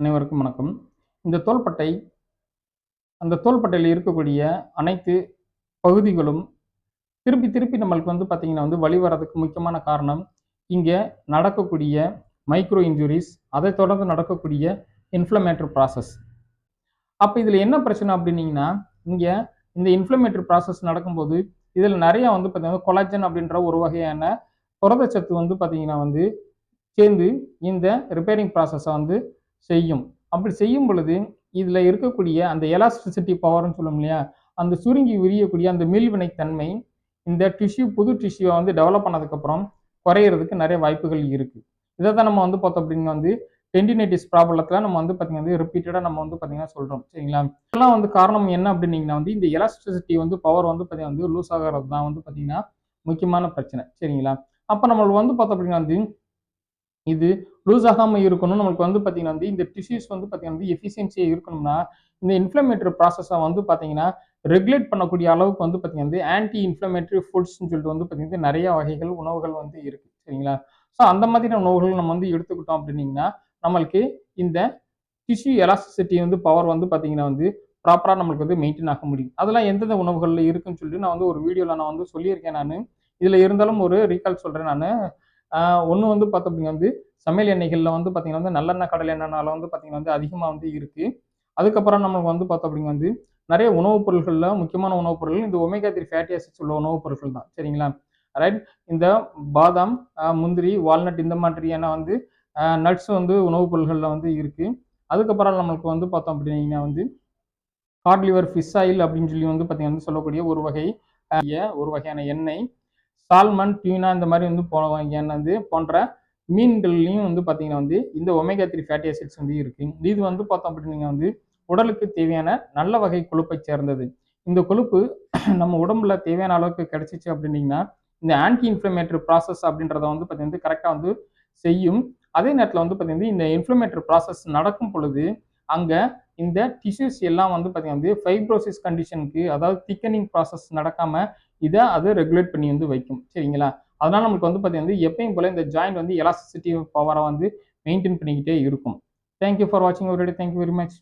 அனைவருக்கும் வணக்கம். இந்த தோள்பட்டை அந்த தோள்பட்டையில் இருக்கக்கூடிய அனைத்து பகுதிகளும் திருப்பி திருப்பி நம்மளுக்கு வந்து பார்த்தீங்கன்னா வந்து வழி வர்றதுக்கு முக்கியமான காரணம் இங்கே நடக்கக்கூடிய மைக்ரோ இன்ஜுரிஸ் அதை தொடர்ந்து நடக்கக்கூடிய இன்ஃப்ளமேட்டரி ப்ராசஸ் அப்போ இதில் என்ன பிரச்சனை அப்படின்னீங்கன்னா இங்கே இந்த இன்ஃப்ளமேட்டரி ப்ராசஸ் நடக்கும்போது இதில் நிறையா வந்து பார்த்தீங்கன்னா கொலாஜன் அப்படின்ற ஒரு வகையான புரதச்சத்து வந்து பார்த்திங்கன்னா வந்து சேர்ந்து இந்த ரிப்பேரிங் ப்ராசஸை வந்து செய்யும். அப்படி செய்யும் பொழுது இதில் இருக்கக்கூடிய அந்த எலாஸ்டிசிட்டி பவர்னு சொல்லும் இல்லையா? அந்த சுருங்கி விரியக்கூடிய அந்த மீள்வினைத்தன்மை இந்த டிஷ்யூ புது டிஷ்யூவை வந்து டெவலப் பண்ணதுக்கப்புறம் குறையிறதுக்கு நிறைய வாய்ப்புகள் இருக்குது இதை தான் நம்ம வந்து பார்த்தோம் அப்படின்னா வந்து டெண்டினைட்டிஸ் ப்ராப்ளத்தில் நம்ம வந்து பார்த்தீங்கன்னா ரிப்பீட்டடாக நம்ம வந்து பார்த்திங்கன்னா சொல்கிறோம் சரிங்களா? இதெல்லாம் வந்து காரணம் என்ன அப்படின்னீங்கன்னா வந்து இந்த எலாஸ்டிசிட்டி வந்து பவர் வந்து பார்த்தீங்கன்னா வந்து லூஸ் ஆகிறது தான் வந்து பார்த்தீங்கன்னா முக்கியமான பிரச்சனை. சரிங்களா? அப்போ நம்மளுக்கு வந்து பார்த்தோம் அப்படின்னா வந்து இது லூஸ் ஆகாமல் இருக்கணும். நம்மளுக்கு வந்து பார்த்தீங்கன்னா வந்து இந்த டிஷ்யூஸ் வந்து பார்த்தீங்கன்னா வந்து எஃபிஷியன்சியாக இருக்கணும்னா இந்த இன்ஃப்ளமேட்டரி ப்ராசஸை வந்து பார்த்தீங்கன்னா ரெகுலேட் பண்ணக்கூடிய அளவுக்கு வந்து பார்த்தீங்கன்னா வந்து ஆன்டி இன்ஃப்ளமேட்டரி ஃபுட்ஸ்னு சொல்லிட்டு வந்து பார்த்தீங்கன்னா நிறைய வகைகள் உணவுகள் வந்து இருக்குது சரிங்களா? ஸோ அந்த மாதிரியான உணவுகள் நம்ம வந்து எடுத்துக்கிட்டோம் அப்படின்னீங்கன்னா நம்மளுக்கு இந்த டிஷ்யூ எலாஸ்டிசிட்டி வந்து பவர் வந்து பார்த்தீங்கன்னா வந்து ப்ராப்பராக நம்மளுக்கு வந்து மெயின்டைன் ஆக முடியும். அதெல்லாம் எந்தெந்த உணவுகளில் இருக்குன்னு சொல்லிட்டு நான் வந்து ஒரு வீடியோவில் நான் வந்து சொல்லியிருக்கேன் நான். இதில் இருந்தாலும் ஒரு ரீகால் சொல்கிறேன் நான். ஒன்று வந்து பார்த்தோம் அப்படின்னா வந்து சமையல் எண்ணெய்களில் வந்து பார்த்தீங்கன்னா வந்து நல்லெண்ணெய் கடலை எண்ணெய்னால வந்து பார்த்தீங்கன்னா வந்து அதிகமாக வந்து இருக்குது அதுக்கப்புறம் நம்மளுக்கு வந்து பார்த்தோம் அப்படின்னா வந்து நிறைய உணவுப் பொருட்களில் முக்கியமான உணவுப் பொருட்கள் இந்த ஒமேகா த்ரீ ஃபேட்டி ஆசிட்ஸ் உள்ள உணவுப் பொருட்கள் தான். சரிங்களா? ரைட் இந்த பாதாம் முந்திரி வால்நட் இந்த மாதிரியான வந்து நட்ஸ் வந்து உணவுப் பொருட்களில் வந்து இருக்குது அதுக்கப்புறம் நம்மளுக்கு வந்து பார்த்தோம் அப்படின்னா வந்து காட் லிவர் ஃபிஷ் ஆயில் அப்படின்னு சொல்லி வந்து பார்த்தீங்கன்னா சொல்லக்கூடிய ஒரு வகை ஒரு வகையான எண்ணெய். சால்மன் டியூனா இந்த மாதிரி வந்து போ வந்து போன்ற மீன்கள்லையும் வந்து பார்த்தீங்கன்னா வந்து இந்த ஒமேகா த்ரீ ஃபேட்டி ஆசிட்ஸ் வந்து இருக்குது இது வந்து பார்த்தோம் அப்படின்னா வந்து உடலுக்கு தேவையான நல்ல வகை கொழுப்பை சேர்ந்தது. இந்த கொழுப்பு நம்ம உடம்புல தேவையான அளவுக்கு கிடைச்சிச்சு அப்படின்னீங்கன்னா இந்த ஆன்டி இன்ஃப்ளமேட்டரி ப்ராசஸ் அப்படின்றத வந்து பார்த்தீங்கன்னா கரெக்டாக வந்து செய்யும். அதே நேரத்தில் வந்து பார்த்தீங்கன்னா இந்த இன்ஃப்ளமேட்டரி ப்ராசஸ் நடக்கும் பொழுது அங்கே இந்த டிஷ்யூஸ் எல்லாம் வந்து பார்த்தீங்கன்னா வந்து ஃபைப்ரோசிஸ் கண்டிஷனுக்கு அதாவது திக்கனிங் ப்ராசஸ் நடக்காமல் இதை அது ரெகுலேட் பண்ணி வந்து வைக்கும். சரிங்களா? அதனால் நம்மளுக்கு வந்து பார்த்தீங்கன்னா எப்பயும் போல் இந்த ஜாயிண்ட் வந்து எலாஸ்டிசிட்டி பவரை வந்து மெயின்டைன் பண்ணிக்கிட்டே இருக்கும். தேங்க்யூ ஃபார் வாட்சிங் ஒரு தேங்க்யூ வெரி மச்